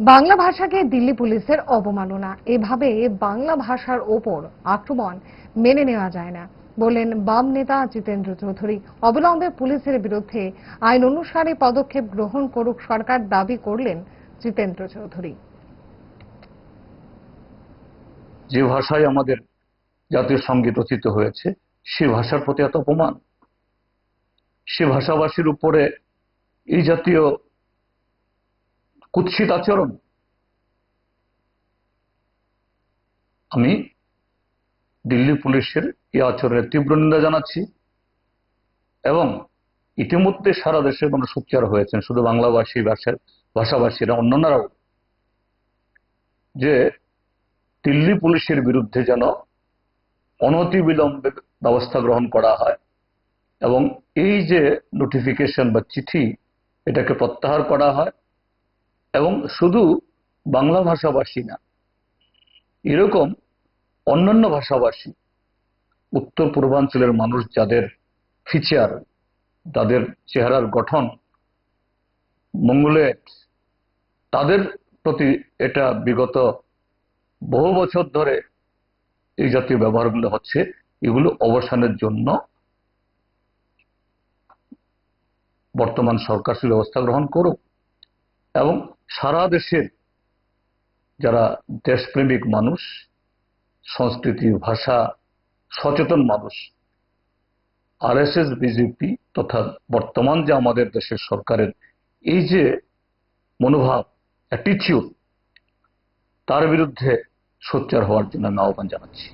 বাংলা ভাষাকে দিল্লি পুলিশের অবমাননা। এভাবে বাংলা ভাষার ওপর আক্রমণ মেনে নেওয়া যায় না। বললেন বাম নেতা জিতেন্দ্র চৌধুরী। অবিলম্বে পুলিশের বিরুদ্ধে আইন অনুসারে পদক্ষেপ গ্রহণ করুক সরকার দাবি করলেন জিতেন্দ্র চৌধুরী। যে ভাষায় আমাদের জাতীয় সংগীত রচিত হয়েছে, সে ভাষার প্রতি এত অপমান। সে ভাষাভাষীর উপরে এই জাতীয় কুৎসিত আচরণ। আমি দিল্লি পুলিশের এই আচরণের তীব্র নিন্দা জানাচ্ছি এবং ইতিমধ্যে সারা দেশের মানুষ সোচ্চার হয়েছেন, শুধু বাংলাভাষী ভাষার ভাষাভাষীরা, অন্যান্যরাও। যে দিল্লি পুলিশের বিরুদ্ধে যেন অনতিবিলম্বে ব্যবস্থা গ্রহণ করা হয় এবং এই যে নোটিফিকেশন বা চিঠি, এটাকে প্রত্যাহার করা হয় এবং শুধু বাংলা ভাষাভাষী না, এরকম অন্যান্য ভাষাভাষী, উত্তর পূর্বাঞ্চলের মানুষ যাদের ফিচার তাদের চেহারার গঠন মঙ্গলেট তাদের প্রতি এটা বিগত বহু বছর ধরে এই জাতীয় ব্যবহারগুলো হচ্ছে, এগুলো অবসানের জন্য বর্তমান সরকার সে ব্যবস্থা গ্রহণ করুক এবং সারা দেশের যারা দেশপ্রেমিক মানুষ, সংস্কৃতি, ভাষা, সচেতন মানুষ, আরএসএস, বিজেপি তথা বর্তমান যে আমাদের দেশের সরকারের এই যে মনোভাব অ্যাটিটিউড তার বিরুদ্ধে সোচ্চার হওয়ার জন্য আমি আহ্বান জানাচ্ছি।